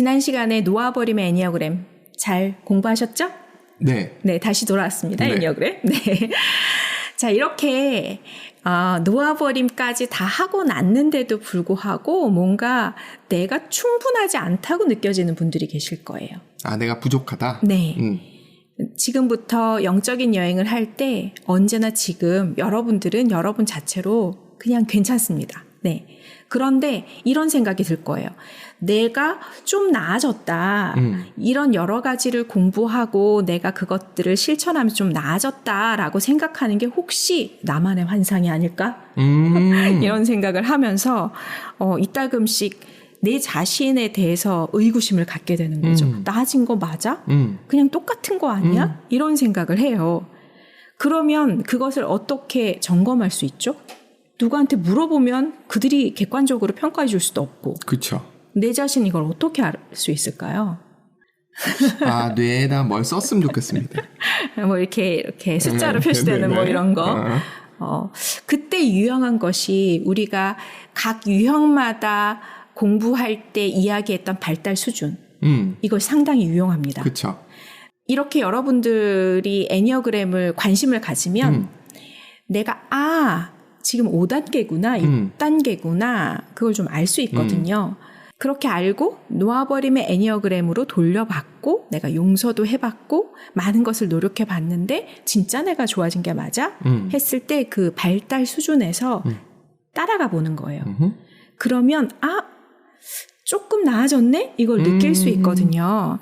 지난 시간에 놓아버림의 애니어그램 잘 공부하셨죠? 네. 네, 다시 돌아왔습니다. 네. 애니어그램. 네. 자, 이렇게 아, 놓아버림까지 다 하고 났는데도 불구하고 뭔가 내가 충분하지 않다고 느껴지는 분들이 계실 거예요. 아, 내가 부족하다? 네. 음. 지금부터 영적인 여행을 할 때 언제나 지금 여러분들은 여러분 자체로 그냥 괜찮습니다. 네. 그런데 이런 생각이 들 거예요. 내가 좀 나아졌다. 음. 이런 여러 가지를 공부하고 내가 그것들을 실천하면서 좀 나아졌다라고 생각하는 게 혹시 나만의 환상이 아닐까? 음. 이런 생각을 하면서 어, 이따금씩 내 자신에 대해서 의구심을 갖게 되는 거죠. 음. 나아진 거 맞아? 음. 그냥 똑같은 거 아니야? 이런 생각을 해요. 그러면 그것을 어떻게 점검할 수 있죠? 누구한테 물어보면 그들이 객관적으로 평가해 줄 수도 없고 그쵸. 내 자신 이걸 어떻게 알 수 있을까요? 아, 뇌에다 뭘 썼으면 좋겠습니다. 뭐 이렇게 이렇게 숫자로 네, 표시되는 네, 뭐 네. 이런 거. 어. 어, 그때 유형한 것이 우리가 각 유형마다 공부할 때 이야기했던 발달 수준. 음. 이것이 상당히 유용합니다. 그쵸. 이렇게 여러분들이 애니어그램을 관심을 가지면 음. 내가 아 지금 5단계구나 음. 6단계구나 그걸 좀 알 수 있거든요. 그렇게 알고 놓아버림의 애니어그램으로 돌려봤고 내가 용서도 해봤고 많은 것을 노력해 봤는데 진짜 내가 좋아진 게 맞아? 음. 했을 때 그 발달 수준에서 음. 따라가 보는 거예요. 음흠. 그러면 아 조금 나아졌네 이걸 느낄 수 음. 있거든요.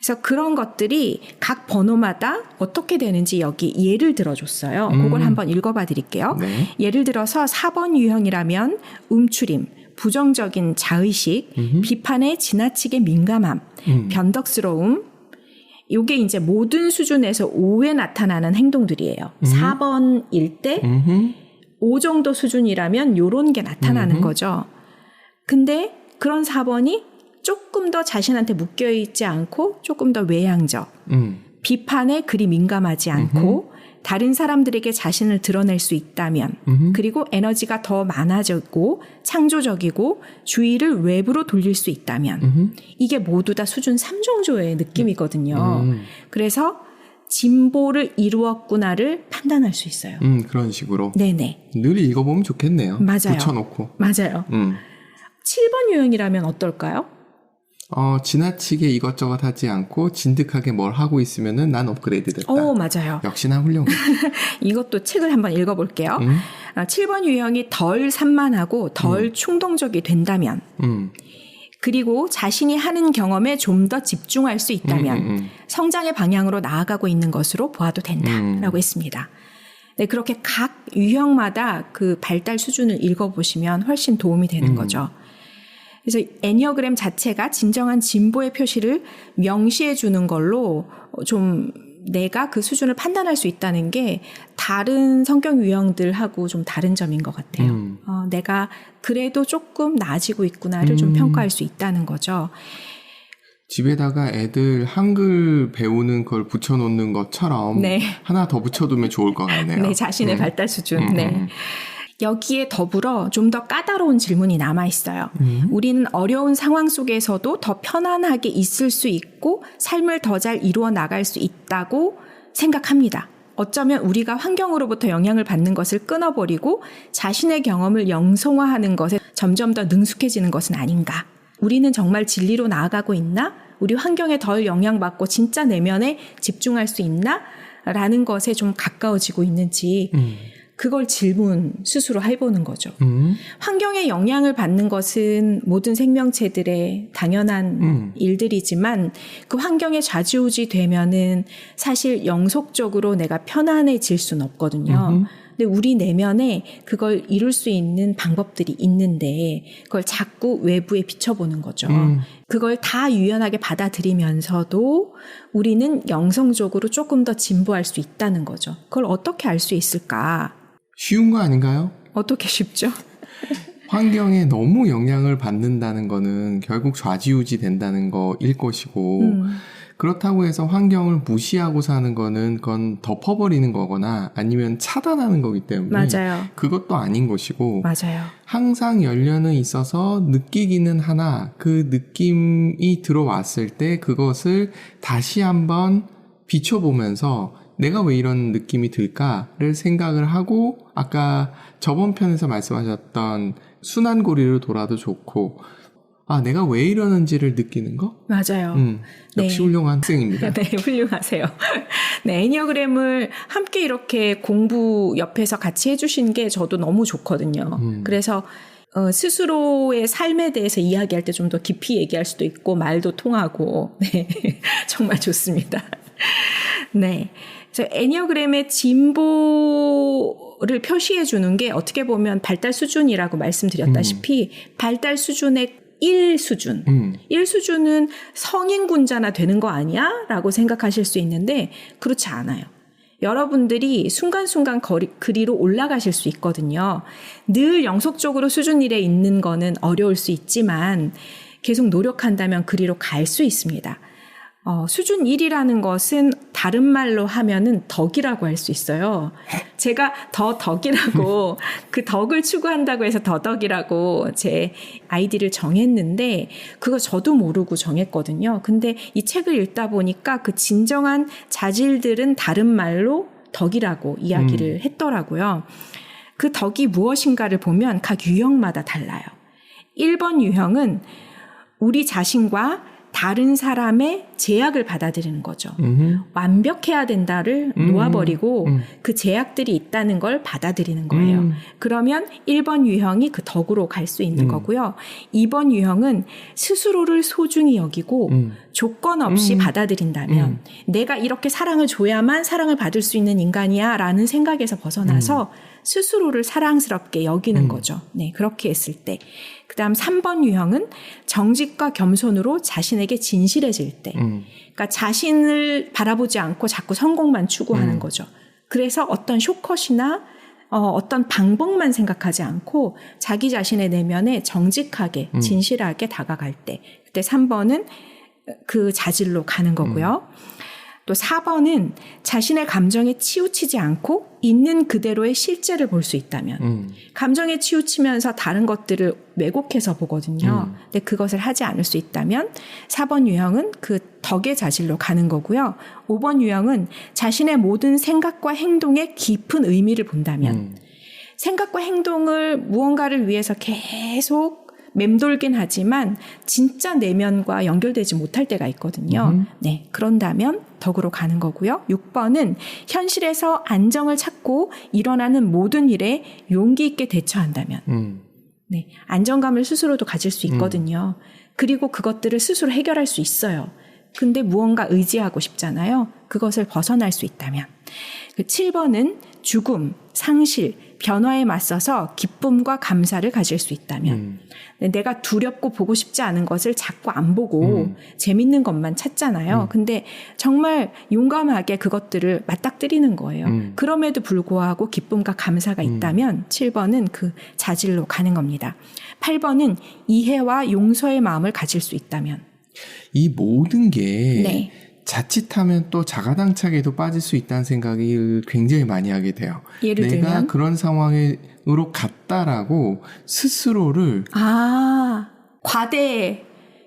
그래서 그런 것들이 각 번호마다 어떻게 되는지 여기 예를 들어줬어요. 음. 그걸 한번 읽어봐 드릴게요. 네. 예를 들어서 4번 유형이라면 움츠림, 부정적인 자의식, 음흠. 비판에 지나치게 민감함, 음. 변덕스러움, 요게 이제 모든 수준에서 5에 나타나는 행동들이에요. 음. 4번일 때 음흠. 5 정도 수준이라면 요런 게 나타나는 음흠. 거죠. 근데 그런 4번이 조금 더 자신한테 묶여 있지 않고 조금 더 외향적, 음. 비판에 그리 민감하지 않고 다른 사람들에게 자신을 드러낼 수 있다면 음흠. 그리고 에너지가 더 많아졌고 창조적이고 주의를 외부로 돌릴 수 있다면 음흠. 이게 모두 다 수준 3 정도의 느낌이거든요. 음. 그래서 진보를 이루었구나를 판단할 수 있어요. 음, 그런 식으로. 네네. 늘 읽어보면 좋겠네요. 맞아요. 붙여놓고. 맞아요. 음. 7번 유형이라면 어떨까요? 어, 지나치게 이것저것 하지 않고 진득하게 뭘 하고 있으면은 난 업그레이드 됐다. 오, 맞아요. 역시나 훌륭해. 이것도 책을 한번 읽어볼게요. 음. 아, 7번 유형이 덜 산만하고 덜 충동적이 된다면, 음. 그리고 자신이 하는 경험에 좀 더 집중할 수 있다면, 음, 음, 성장의 방향으로 나아가고 있는 것으로 보아도 된다라고 음. 했습니다. 네, 그렇게 각 유형마다 그 발달 수준을 읽어보시면 훨씬 도움이 되는 음. 거죠. 그래서 애니어그램 자체가 진정한 진보의 표시를 명시해 주는 걸로 어, 좀 내가 그 수준을 판단할 수 있다는 게 다른 성격 유형들하고 좀 다른 점인 것 같아요. 음. 어, 내가 그래도 조금 나아지고 있구나를 좀 음. 평가할 수 있다는 거죠. 집에다가 애들 한글 배우는 걸 붙여놓는 것처럼 네. 하나 더 붙여두면 좋을 것 같네요. 내 자신의 음. 발달 수준. 음, 네. 음. 여기에 더불어 좀 더 까다로운 질문이 남아 있어요. 음. 우리는 어려운 상황 속에서도 더 편안하게 있을 수 있고 삶을 더 잘 이루어 나갈 수 있다고 생각합니다. 어쩌면 우리가 환경으로부터 영향을 받는 것을 끊어버리고 자신의 경험을 영성화하는 것에 점점 더 능숙해지는 것은 아닌가. 우리는 정말 진리로 나아가고 있나? 우리 환경에 덜 영향받고 진짜 내면에 집중할 수 있나? 라는 것에 좀 가까워지고 있는지 음. 그걸 질문 스스로 해보는 거죠. 음. 환경에 영향을 받는 것은 모든 생명체들의 당연한 음. 일들이지만 그 환경에 좌지우지 되면은 사실 영속적으로 내가 편안해질 수는 없거든요. 음흠. 근데 우리 내면에 그걸 이룰 수 있는 방법들이 있는데 그걸 자꾸 외부에 비춰보는 거죠. 음. 그걸 다 유연하게 받아들이면서도 우리는 영성적으로 조금 더 진보할 수 있다는 거죠. 그걸 어떻게 알 수 있을까? 쉬운 거 아닌가요? 어떻게 쉽죠? 환경에 너무 영향을 받는다는 거는 결국 좌지우지 된다는 거일 것이고 음. 그렇다고 해서 환경을 무시하고 사는 거는 그건 덮어버리는 거거나 아니면 차단하는 거기 때문에 맞아요. 그것도 아닌 것이고 맞아요. 항상 열려는 있어서 느끼기는 하나 그 느낌이 들어왔을 때 그것을 다시 한번 비춰보면서 내가 왜 이런 느낌이 들까를 생각을 하고 아까 저번 편에서 말씀하셨던 순환고리로 돌아도 좋고 아 내가 왜 이러는지를 느끼는 거? 맞아요. 음, 역시 네. 훌륭한 학생입니다. 네, 훌륭하세요. 네, 애니어그램을 함께 이렇게 공부 옆에서 같이 해주신 게 저도 너무 좋거든요. 음. 그래서 어, 스스로의 삶에 대해서 이야기할 때 좀 더 깊이 얘기할 수도 있고 말도 통하고 네, 정말 좋습니다. 네, 그래서 애니어그램의 진보를 표시해 주는 게 어떻게 보면 발달 수준이라고 말씀드렸다시피 발달 수준의 1 수준, 음, 1 수준은 성인군자나 되는 거 아니야? 라고 생각하실 수 있는데 그렇지 않아요. 여러분들이 순간순간 거리, 그리로 올라가실 수 있거든요. 늘 영속적으로 수준 1에 있는 거는 어려울 수 있지만 계속 노력한다면 그리로 갈 수 있습니다. 어, 수준 1이라는 것은 다른 말로 하면은 덕이라고 할 수 있어요. 제가 더 덕이라고 그 덕을 추구한다고 해서 더덕이라고 제 아이디를 정했는데 그거 저도 모르고 정했거든요. 근데 이 책을 읽다 보니까 그 진정한 자질들은 다른 말로 덕이라고 이야기를 했더라고요. 그 덕이 무엇인가를 보면 각 유형마다 달라요. 1번 유형은 우리 자신과 다른 사람의 제약을 받아들이는 거죠. 음, 완벽해야 된다를 음, 놓아버리고 음. 그 제약들이 있다는 걸 받아들이는 거예요. 음. 그러면 1번 유형이 그 덕으로 갈 수 있는 음. 거고요. 2번 유형은 스스로를 소중히 여기고 음. 조건 없이 음. 받아들인다면 내가 이렇게 사랑을 줘야만 사랑을 받을 수 있는 인간이야 라는 생각에서 벗어나서 스스로를 사랑스럽게 여기는 음. 거죠. 네, 그렇게 했을 때. 그 다음 3번 유형은 정직과 겸손으로 자신에게 진실해질 때. 음, 그러니까 자신을 바라보지 않고 자꾸 성공만 추구하는 음. 거죠. 그래서 어떤 쇼컷이나 어, 어떤 방법만 생각하지 않고 자기 자신의 내면에 정직하게 음. 진실하게 다가갈 때 그때 3번은 그 자질로 가는 거고요. 또 4번은 자신의 감정에 치우치지 않고 있는 그대로의 실제를 볼 수 있다면 음, 감정에 치우치면서 다른 것들을 왜곡해서 보거든요. 음. 근데 그것을 하지 않을 수 있다면 4번 유형은 그 덕의 자질로 가는 거고요. 5번 유형은 자신의 모든 생각과 행동에 깊은 의미를 본다면 음, 생각과 행동을 무언가를 위해서 계속 맴돌긴 하지만 진짜 내면과 연결되지 못할 때가 있거든요. 음. 네. 그런다면 덕으로 가는 거고요. 6번은 현실에서 안정을 찾고 일어나는 모든 일에 용기 있게 대처한다면 음, 네. 안정감을 스스로도 가질 수 있거든요. 그리고 그것들을 스스로 해결할 수 있어요. 근데 무언가 의지하고 싶잖아요. 그것을 벗어날 수 있다면. 그 7번은 죽음, 상실, 변화에 맞서서 기쁨과 감사를 가질 수 있다면. 음, 내가 두렵고 보고 싶지 않은 것을 자꾸 안 보고 음. 재밌는 것만 찾잖아요. 음. 근데 정말 용감하게 그것들을 맞닥뜨리는 거예요. 음. 그럼에도 불구하고 기쁨과 감사가 음. 있다면 7번은 그 자질로 가는 겁니다. 8번은 이해와 용서의 마음을 가질 수 있다면. 이 모든 게 네. 자칫하면 또 자가당착에도 빠질 수 있다는 생각을 굉장히 많이 하게 돼요. 예를 내가 들면 그런 상황으로 갔다라고 스스로를 아 과대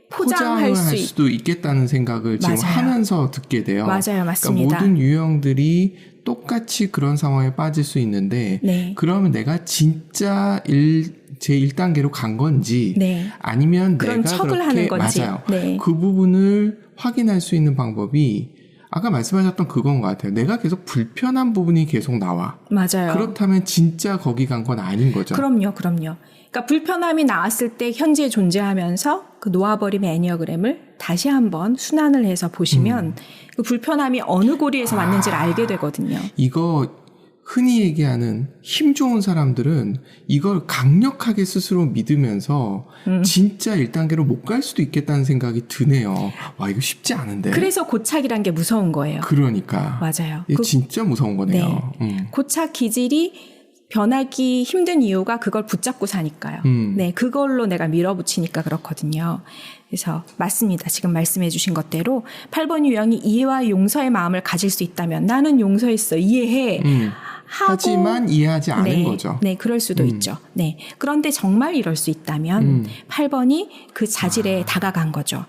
포장할 수. 수도 있겠다는 생각을 지금 맞아요. 하면서 듣게 돼요. 맞아요, 맞습니다. 그러니까 모든 유형들이 똑같이 그런 상황에 빠질 수 있는데 네, 그러면 내가 진짜 일, 제 1단계로 간 건지 네. 아니면 그런 내가 척을 그렇게 하는 건지. 맞아요. 네. 그 부분을 확인할 수 있는 방법이 아까 말씀하셨던 그건 것 같아요. 내가 계속 불편한 부분이 계속 나와. 맞아요. 그렇다면 진짜 거기 간 건 아닌 거죠. 그럼요, 그럼요. 그러니까 불편함이 나왔을 때 현재 존재하면서 그 놓아버림 애니어그램을 다시 한번 순환을 해서 보시면 그 불편함이 어느 고리에서 왔는지를 음. 아. 알게 되거든요. 이거 흔히 얘기하는 힘 좋은 사람들은 이걸 강력하게 스스로 믿으면서 음. 진짜 1단계로 못 갈 수도 있겠다는 생각이 드네요. 와, 이거 쉽지 않은데. 그래서 고착이란 게 무서운 거예요. 그러니까. 맞아요. 이게 그 진짜 무서운 거네요. 음. 고착 기질이 변하기 힘든 이유가 그걸 붙잡고 사니까요. 음. 네, 그걸로 내가 밀어붙이니까 그렇거든요. 그래서 맞습니다. 지금 말씀해 주신 것대로 8번 유형이 이해와 용서의 마음을 가질 수 있다면 나는 용서했어. 이해해. 음. 하지만 이해하지 않은 네, 거죠. 네, 그럴 수도 음. 있죠. 네. 그런데 정말 이럴 수 있다면 음. 8번이 그 자질에 다가간 거죠.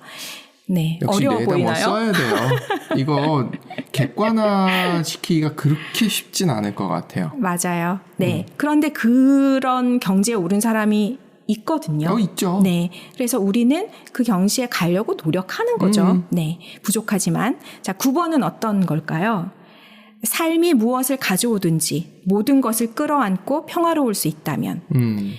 네. 어려워 내다 뭐 보이나요? 써야 돼요. 이거 객관화 시키기가 그렇게 쉽진 않을 것 같아요. 맞아요. 네. 음. 그런데 그런 경지에 오른 사람이 있거든요. 어, 있죠. 네. 그래서 우리는 그 경지에 가려고 노력하는 거죠. 음. 네. 부족하지만. 자, 9번은 어떤 걸까요? 삶이 무엇을 가져오든지 모든 것을 끌어안고 평화로울 수 있다면 음,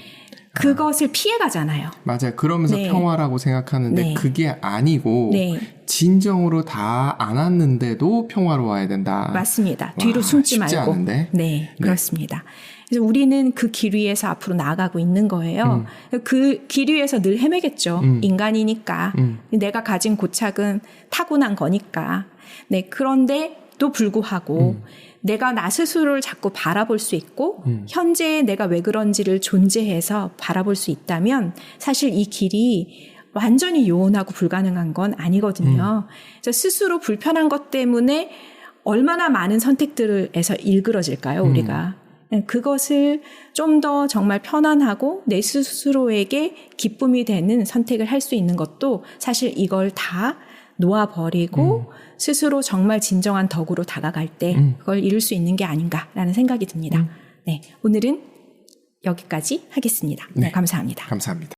그것을 피해 가잖아요. 맞아요. 그러면서 네. 평화라고 생각하는데 네. 그게 아니고 네. 진정으로 다 안았는데도 평화로워야 된다. 맞습니다. 와, 뒤로 숨지 말고. 않은데? 네, 그렇습니다. 그래서 우리는 그 길 위에서 앞으로 나아가고 있는 거예요. 그길 위에서 늘 헤매겠죠. 음. 인간이니까. 음. 내가 가진 고착은 타고난 거니까. 네, 그런데 도 불구하고 내가 나 스스로를 자꾸 바라볼 수 있고 음. 현재 내가 왜 그런지를 존재해서 바라볼 수 있다면 사실 이 길이 완전히 요원하고 불가능한 건 아니거든요. 그래서 스스로 불편한 것 때문에 얼마나 많은 선택들에서 일그러질까요, 음. 우리가? 그것을 좀 더 정말 편안하고 내 스스로에게 기쁨이 되는 선택을 할 수 있는 것도 사실 이걸 다 놓아버리고 스스로 정말 진정한 덕으로 다가갈 때 음. 그걸 이룰 수 있는 게 아닌가라는 생각이 듭니다. 네, 오늘은 여기까지 하겠습니다. 네, 네. 감사합니다. 감사합니다.